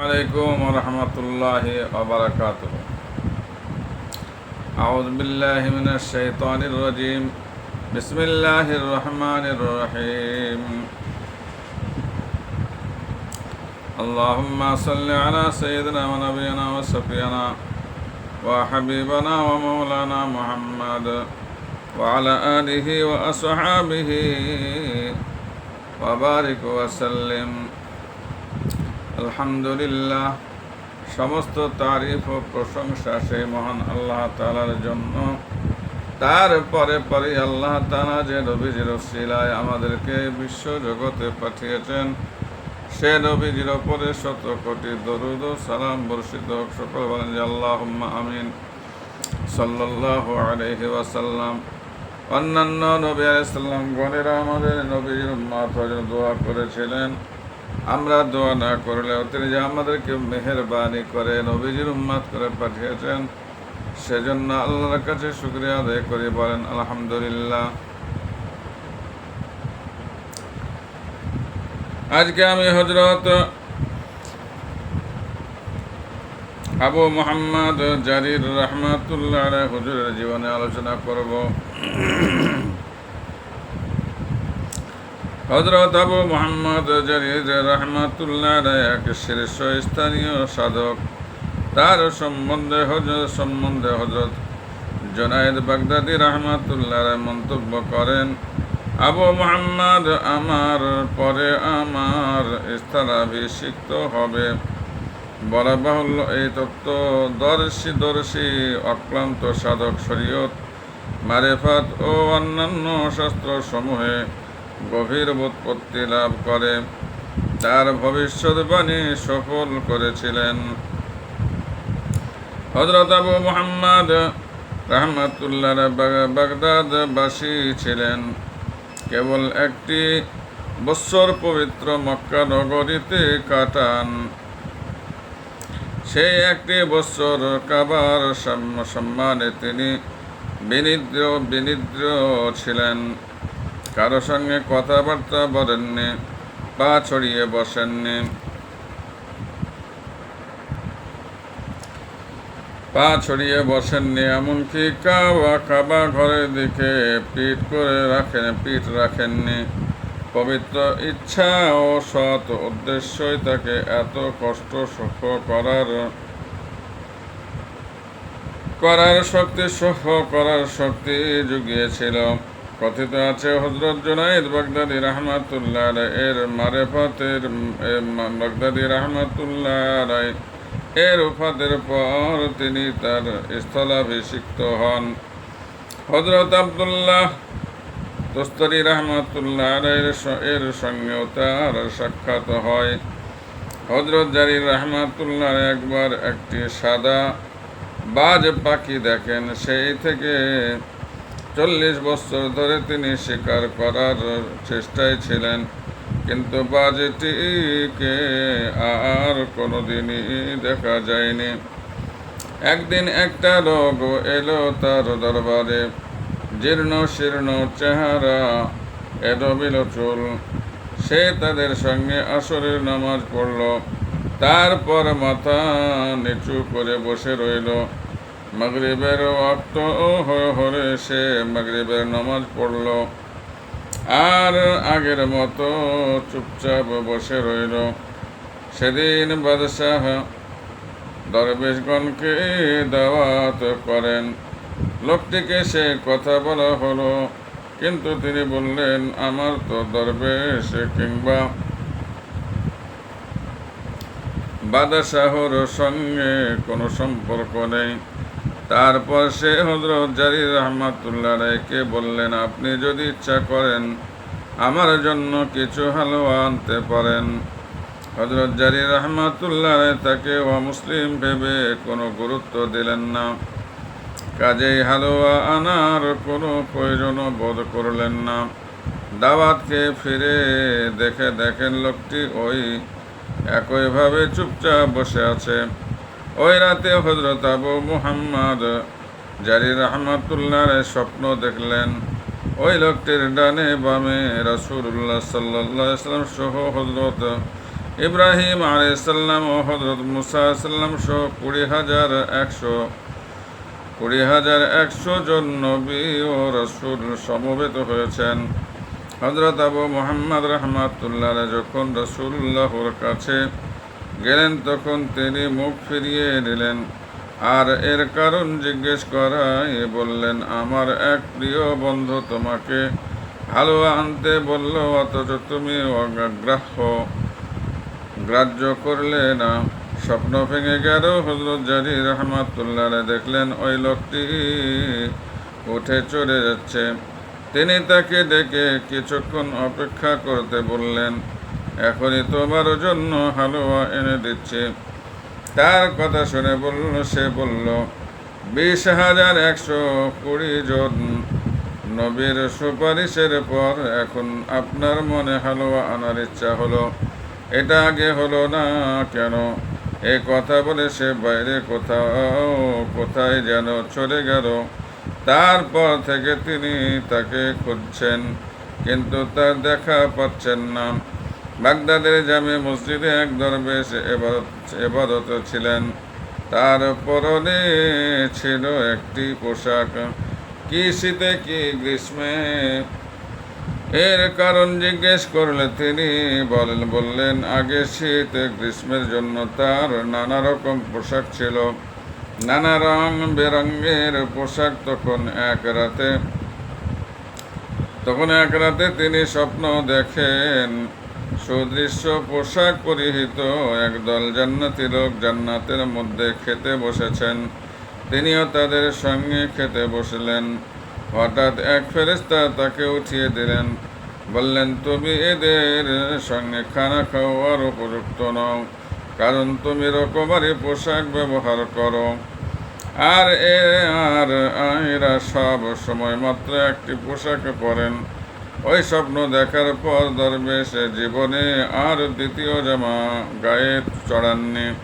عليكم ورحمة الله وبركاته أعوذ بالله من الشيطان الرجيم بسم الله الرحمن الرحيم اللهم صل على سيدنا ونبينا وسفينا وحبيبنا ومولانا محمد وعلى آله وأصحابه وبارك وسلم আলহামদুলিল্লাহ। সমস্ত তারিফ ও প্রশংসা সেই মহান আল্লাহ তালার জন্য। তারপরে পরে আল্লাহ তালা যে নবীজির শিলায় আমাদেরকে বিশ্ব জগতে পাঠিয়েছেন, সে নবীজির ওপরে শত কোটি দরুদ সালাম বর্ষিত সকল বলেন যে আল্লাহ আমিন। সাল্লাহ আলহি ওয়াসাল্লাম। অন্যান্য নবী আলাইসাল্লাম গণেরা আমাদের নবীর মাথা দোয়া করেছিলেন। আমরা দোয়া না করলেও তিনি যে আমাদেরকে মেহরবানি করে, নবীজির উম্মাদ করে পাঠিয়েছেন, সেজন্য আল্লাহর কাছে শুক্রিয়া আদায় করি। বলেন, আলহামদুলিল্লাহ। আজকে আমি হজরত আবু মোহাম্মদ জারির রহমাতুল্লাহ হুজুরের জীবনে আলোচনা করব। হজরত আবু মোহাম্মদ জারির রহমাতুল্লাহ এক শীর্ষস্থানীয় সাধক। তার সম্বন্ধে হজরত সম্বন্ধে হজরত জনায়েদ বাগদাদি রহমাতুল্লাহ মন্তব্য করেন, আবু মোহাম্মদ, আমার পরে আমার স্থলাভিষিক্ত হবে। বলা বাহুল্য, এই তত্ত্ব দর্শী দর্শী অক্লান্ত সাধক শরীয়ত, মারেফাত ও অন্যান্য শাস্ত্র সমূহে গভীর বোৎপত্তি লাভ করে। তার ভবিষ্যৎবাণী সফল করেছিলেন। হজরত আবু মোহাম্মদ রহমতুল্লাহ বাগদাদবাসী ছিলেন। কেবল একটি বৎসর পবিত্র মক্কা নগরীতে কাটান। সেই একটি বৎসর কাবার সম্মানে তিনি বিনিদ্র বিনিদ্র ছিলেন। কারও সঙ্গে কথাবার্তা বলেননি পা ছড়িয়ে বসেননি। পা ছড়িয়ে বসেননি, এমনকি কাবা কাবা ঘরের দিকে পিঠ করে রাখেন, পিঠ রাখেননি। পবিত্র ইচ্ছা ও সৎ উদ্দেশ্যই তাকে এত কষ্ট সুখ করার করার শক্তি, সুখ করার শক্তি জুগিয়েছিল। কথিত আছে হজরত জুনাইদ বাগদাদি রহমাতুল্লাহ এর মারেফতের বাগদাদি রহমাতুল্লাহ এর উফাতের পর তিনি তার স্থলাভিষিক্ত হন। হজরত আবদুল্লাহ তোস্তরি রহমাতুল্লাহ এর সঙ্গেও তার সাক্ষাৎ হয়। হজরত জারির রহমাতুল্লাহ একবার একটি সাদা বাজ পাখি দেখেন, সেই থেকে চল্লিশ বছর ধরে তিনি শিকার করার চেষ্টায় ছিলেন, কিন্তু বাজেটিকে আর কোনোদিনই দেখা যায়নি। একদিন একটা লোক এলো তার দরবারে, জীর্ণ শীর্ণ চেহারা এডবিল চুল। সে তাদের সঙ্গে আসরের নামাজ পড়ল, তারপর মাথা নিচু করে বসে রইল। মাগরিবের হয়ে হলে সে মাগরিবের নামাজ পড়ল। আর আগের মতো চুপচাপ বসে রইল। সেদিন বাদশাহ দরবেশগণকে দাওয়াত করেন। লোকটিকে সে কথা বলা হলো, কিন্তু তিনি বললেন, আমার তো দরবেশ কিংবা বাদশাহর সঙ্গে কোনো সম্পর্ক নেই। তারপর সে হজরত জারি রহমাতুল্লাহ রায়কে বললেন, আপনি যদি ইচ্ছা করেন আমার জন্য কিছু হালুয়া আনতে পারেন। হজরত জারি রহমাতুল্লাহ রায় তাকে অমুসলিম ভেবে কোনো গুরুত্ব দিলেন না। কাজেই হালুয়া আনার কোনো প্রয়োজন বোধ করলেন না। দাওয়াতকে ফিরে দেখে দেখেন লোকটি ওই একইভাবে চুপচাপ বসে আছে। ওই রাতে হজরত আবু মুহাম্মদ জারি রহমাতুল্লাহ স্বপ্ন দেখলেন। ওই লোকটির ডানে বামে রাসুল্লাহ সাল্লাহ ইসলাম সহ হজরত ইব্রাহিম আলাইসাল্লাম ও হজরত মুসা সাল্লাম সহ কুড়ি হাজার একশো, কুড়ি হাজার একশো জন নবী ও রসুল সমবেত হয়েছেন। হজরত আবু মোহাম্মদ রহমাতুল্লাহ যখন রসুল্লাহর কাছে গেলেন তখন তিনি মুখ ফিরিয়ে নিলেন। আর এর কারণ জিজ্ঞেস করায় বললেন, আমার এক প্রিয় বন্ধু তোমাকে হালুয়া আনতে বলল, অথচ তুমি অগ্রাহ্য গ্রাহ্য করলে না। স্বপ্ন ভেঙে গেল হজরত জারি রহমাতুল্লাহ দেখলেন ওই লোকটি উঠে চলে যাচ্ছে। তিনি তাকে ডেকে কিছুক্ষণ অপেক্ষা করতে বললেন এখনই তোমার জন্য হালুয়া এনে দিচ্ছে। তার কথা শুনে বলল, সে বলল, বিশ হাজার একশো কুড়ি জন নবীর সুপারিশের পর এখন আপনার মনে হালুয়া আনার ইচ্ছা হলো। এটা আগে হলো না কেন? এ কথা বলে সে বাইরে কোথাও, কোথায় যেন চলে গেল। তারপর থেকে তিনি তাকে খুঁজছেন, কিন্তু তার দেখা পাচ্ছেন না। বাগদাদের জামে মসজিদে এক দরবেশ এবাদত ছিলেন। তার পরনে ছিল একটি পোশাক। কি শীতে, কি গ্রীষ্মে? এর কারণ জিজ্ঞেস করলে তিনি বলেন বললেন, আগে শীত, গ্রীষ্মের জন্য তার নানা রকম পোশাক ছিল। নানা রং বেরঙ্গের পোশাক তখন এক রাতে তখন এক রাতে তিনি স্বপ্ন দেখেন। সুদৃশ্য পোশাক পরিহিত, একদল জান্নাতি লোক জান্নাতের মধ্যে খেতে বসেছেন। তিনিও তাদের সঙ্গে খেতে বসলেন। হঠাৎ এক ফেরেস্তা তাকে উঠিয়ে দিলেন। বললেন, তুমি এদের সঙ্গে খানা খাওয়ার উপযুক্ত নও, কারণ তুমি রকমারি পোশাক ব্যবহার করো। আর এ আর এরা সব সময় মাত্র একটি পোশাক পরেন। ওই স্বপ্ন দেখার পর দরবেশ জীবনে আর দ্বিতীয় জামা গায়ে চড়াননি।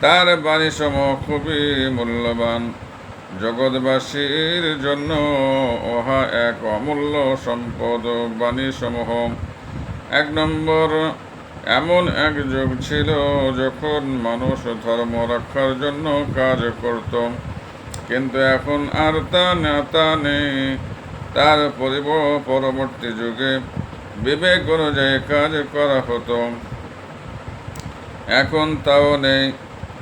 তার বাণীসমূহ খুবই মূল্যবান। জগৎবাসীর জন্য ওহা এক অমূল্য সম্পদ বাণীসমূহ। এক নম্বর, এমন এক যুগ ছিল যখন মানুষ ধর্ম রক্ষার জন্য কাজ করত। কিন্তু এখন আর তা তা নেই। তার পরিব পরবর্তী যুগে বিবেক অনুযায়ী কাজ করা হতো। এখন তাও নেই।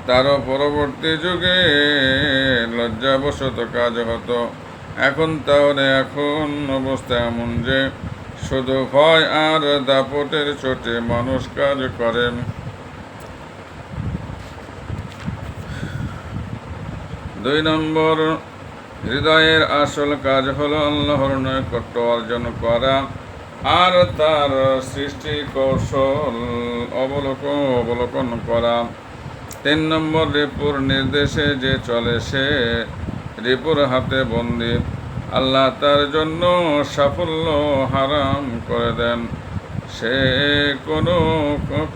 তারও পরবর্তী যুগে লজ্জাবশত কাজ হতো। এখন তাহলে এখন অবস্থা এমন যে শুধু ভয় আর দাপটের চোটে মানুষ কাজ করেন দুই নম্বর হৃদয়ের আসল কাজ হলো আল্লাহর নৈকট্য অর্জন করা আর তার সৃষ্টি কৌশল অবলোকন অবলোকন করা। তিন নম্বর, রিপুর নির্দেশে যে চলে সে রিপুর হাতে বন্দি। আল্লাহ তার জন্য সাফল্য হারাম করে দেন। সে কোনো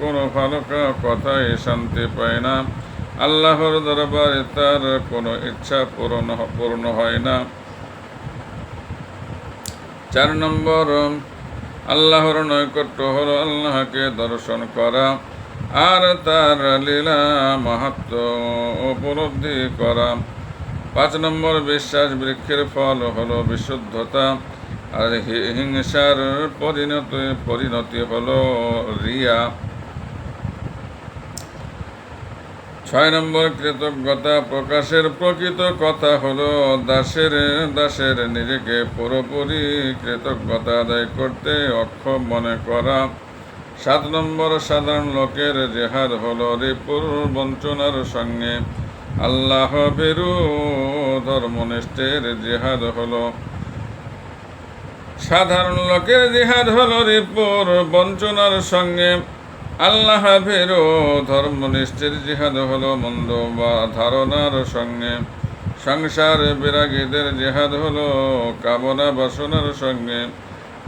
কোনো ভালো কথাই শান্তি পায় না। আল্লাহর দরবারে তার কোনো ইচ্ছা পূরণ পূর্ণ হয় না। চার নম্বর, আল্লাহর নৈকট্য হলো আল্লাহকে দর্শন করা আর তার লীলা মাহাত্ম উপলব্ধি করা। পাঁচ নম্বর, বিশ্বাস বৃক্ষের ফল হলো বিশুদ্ধতা আর হিংসার পরিণতি পরিণতি হলো রিয়া। ছয় নম্বর কৃতজ্ঞতা প্রকাশের প্রকৃত কথা হলো, দাসের দাসের নিজেকে পুরোপুরি কৃতজ্ঞতা আদায় করতে অক্ষম মনে করা। সাত নম্বর সাধারণ লোকের জেহাদ হলো রিপুর বঞ্চনার সঙ্গে। আল্লাহ বেরু ধর্মনিষ্ঠের জেহাদ হলো। সাধারণ লোকের জেহাদ হলো রিপুর বঞ্চনার সঙ্গে। আল্লাহ ভেরো ধর্মনিষ্ঠের জেহাদ হলো মন্দ বা ধারণার সঙ্গে। সংসার বিরাগীদের জেহাদ হলো কামনা বাসনার সঙ্গে।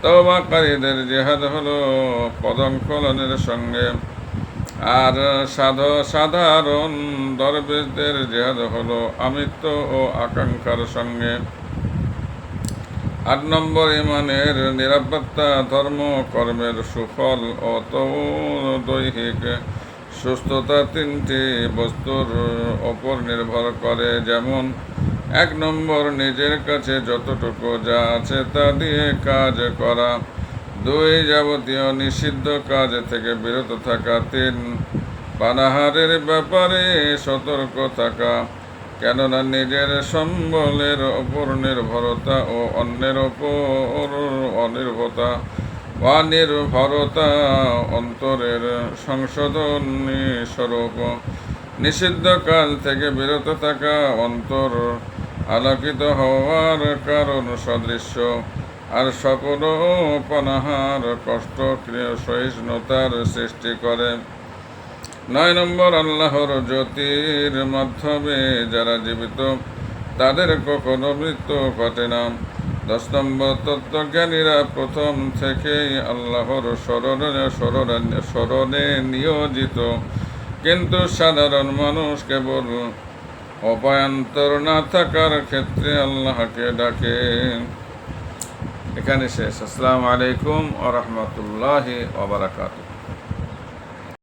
তবাকারীদের জেহাদ হলো পদঙ্কলনের সঙ্গে। আর সাধ, সাধারণ দরবেশদের জেহাদ হলো আমিত্ব ও আকাঙ্ক্ষার সঙ্গে। আট নম্বর ইমানের নিরাপত্তা, ধর্ম, কর্মের সুফল ও দৈহিক সুস্থতা তিনটি বস্তুর ওপর নির্ভর করে। যেমন, এক নম্বর, নিজের কাছে যতটুকু যা আছে তা দিয়ে কাজ করা। দুই, যাবতীয় নিষিদ্ধ কাজ থেকে বিরত থাকা। তিন, পানাহারের ব্যাপারে সতর্ক থাকা। কেননা নিজের সম্বলের ওপর নির্ভরতা ও অন্যের ওপর অনির্ভরতা বা নির্ভরতা অন্তরের সংশোধনী স্বরূপ। নিষিদ্ধ কাজ থেকে বিরত থাকা অন্তর আলোকিত হওয়ার কারণ সদৃশ্য আর সকল পনাহার কষ্ট সহিষ্ণুতার সৃষ্টি করে। নয় নম্বর আল্লাহর জ্যোতির মাধ্যমে যারা জীবিত, তাদের কখনো মৃত্যু ঘটে না। দশ নম্বর তত্ত্বজ্ঞানীরা প্রথম থেকেই আল্লাহর স্মরণে স্মরণে স্মরণে নিয়োজিত। কিন্তু সাধারণ মানুষ কেবল অপায়ন্তর না থাকার ক্ষেত্রে আল্লাহকে ডাকে। এখানে শেষ। আসসালামু আলাইকুম ও রহমতুল্লাহি ওবরাকাতুহ